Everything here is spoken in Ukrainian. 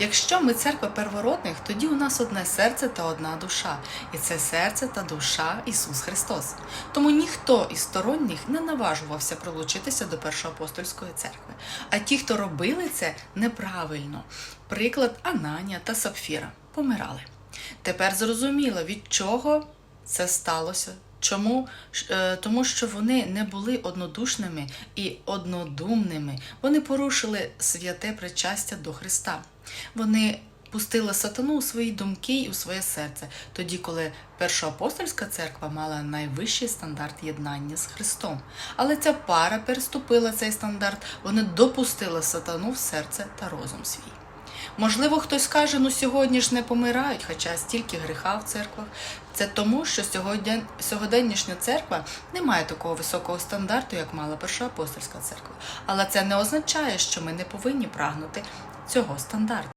Якщо ми церква первородних, тоді у нас одне серце та одна душа, і це серце та душа Ісус Христос. Тому ніхто із сторонніх не наважувався прилучитися до Першоапостольської церкви. А ті, хто робили це неправильно, приклад Ананія та Сапфіра, помирали. Тепер зрозуміло, від чого це сталося. Чому? Е, Тому що вони не були однодушними і однодумними. Вони порушили святе причастя до Христа. Вони пустили сатану у свої думки і у своє серце, тоді, коли першоапостольська церква мала найвищий стандарт єднання з Христом. Але ця пара переступила цей стандарт, вони допустили сатану в серце та розум свій. Можливо, хтось скаже, ну сьогодні ж не помирають, хоча стільки гріха в церквах. Це тому, що сьогодні, сьогоденнішня церква не має такого високого стандарту, як мала перша апостольська церква. Але це не означає, що ми не повинні прагнути цього стандарту.